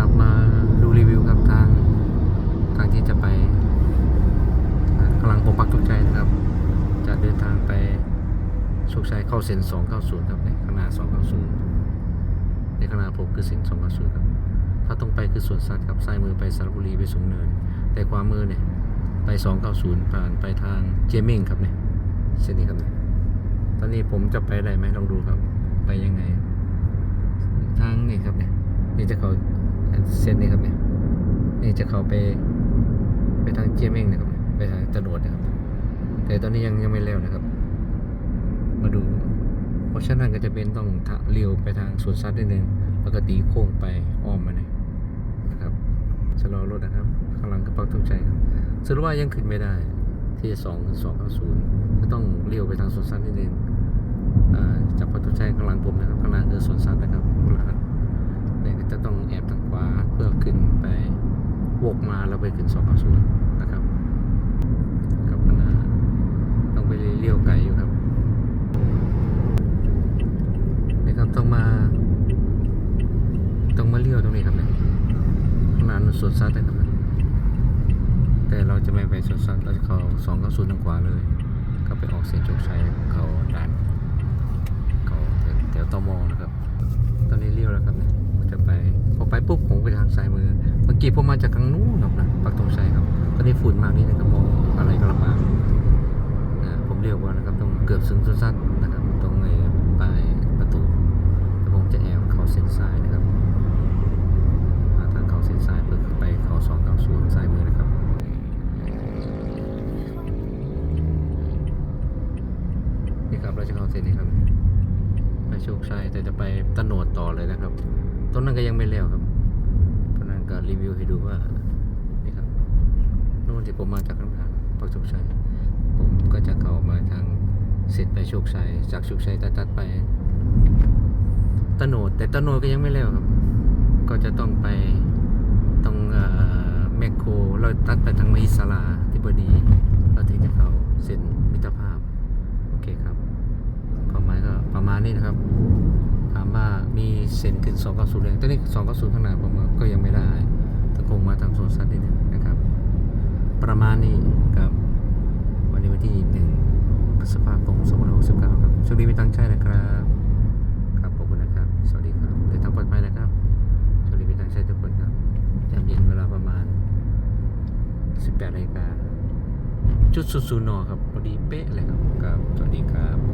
กลับมาดูรีวิวครับทางทางที่จะไปกำลังผมพักทุกใจนะครับ จะเดินทางไปโชคชัยเข้าเส้น290 ครับในข้างหน้า290 ในข้างหน้าผมคือเส้น290 ครับ ถ้าตรงไปคือสวนสัตว์ครับซ้ายมือไปสระบุรีไปสูงเนิน แต่ขวามือเนี่ยไป 290 ผ่านไปทางเจมิงครับเนี่ยเส้นนี้ครับเนี่ยตอนนี้ผมจะไปได้ไหมลองดูครับ ไปยังไง ทางนี่ครับเนี่ยนี่จะเขา เส้นนี้ครับเนี่ยนี่จะเขาไป ไปทางเจียมิงนะครับไปทางตะโนดนะครับ แต่ตอนนี้ยังยังไม่แล้วนะครับ มาดู เพราะฉะนั้นก็จะเป็นต้องเลี้ยวไปทางสวนสัตว์นิดนึงแล้วก็ตีโค้งไปอ้อมมาเนี่ยนะครับชะลอรถนะครับข้างหลังกระเป๋าทุกใจครับสรุปว่ายังขึ้นไม่ได้ที่สองสองเก้าศูนย์ก็ต้องเลี้ยวไปทางสวนสัตว์นิดนึงจากปักทุกใจข้างหลังผม วกมาแล้วไปขึ้นสองเก้าศูนย์นะครับกับน้าต้องไปเลี้ยวไกลอยู่ครับนี่ครับต้องมาต้องมาเลี้ยวตรงนี้ครับเนี่ยข้างหน้าสวนสัตว์นะครับแต่เราจะไม่ไปสวนสัตว์เราจะเข้าสองเข้าศูนย์ทางขวาเลย ก็ไปออกเส้นโชคชัยเขาด่านเขาแถวแถวตมนะครับ ตอนนี้เลี้ยวแล้วครับเนี่ย กี้ผมมาจากทางนู้นครับนะปักตรงชัยครับตอนนี้ฝุ่นมากนี่นะครับมองอะไรก็ลำบากอ่าผมเรียกว่านะครับตรงเกือบถึงสวนสัตว์นะครับ ตรงไอ้ปลายประตูแล้วผมจะแอบเขาเส้นซ้ายนะครับทางเขาเส้นซ้ายเพื่อไปเขาสองเก้าศูนย์ซ้ายมือนะครับนี่ครับเราจะเข้าเส้นนี้ครับ ไปโชคชัยแต่จะไปตะโหนดต่อเลยนะครับตรงนั้นก็ยังไม่แล้วครับ ก็รีวิวให้ดูว่านี่ครับนู่นที่ผมมาจากข้างทางปักโชคชัยผมก็จะเข้ามาทางเสร็จไปโชคชัยจากโชคชัยตัดตัดไปตะโนดแต่ตะโนดก็ยังไม่แล้วครับ ก็จะต้องไปตรงเอ่อแมคโครเราตัดไปทางมหิสลาที่บดี เราถึงจะเข้าเส้นมิตรภาพ โอเคครับความหมายก็ประมาณนี้นะครับามามีเส้นขึ้น2 9 0เลยตอนนี้2 9 0ข้างหน้าผมก็ยังไม่ได้ต้องคงมาทางโซนซัดนิดนึงนะครับ ประมาณนี้ครับ วันนี้วันที่1พฤษภาคม2569ครับช่วงนี้ไม่ตั้งใจนะครับ ครับขอบคุณนะครับ สวัสดีครับเดินทางปลอดภัยนะครับช่วงนี้เป็นทางใช้ทุกคนครับยามเย็นเวลาประมาณ 18นาฬิกาจุดศูนย์ศูนย์นครับพอดีเป๊ะเลยครับครับสวัสดีครับ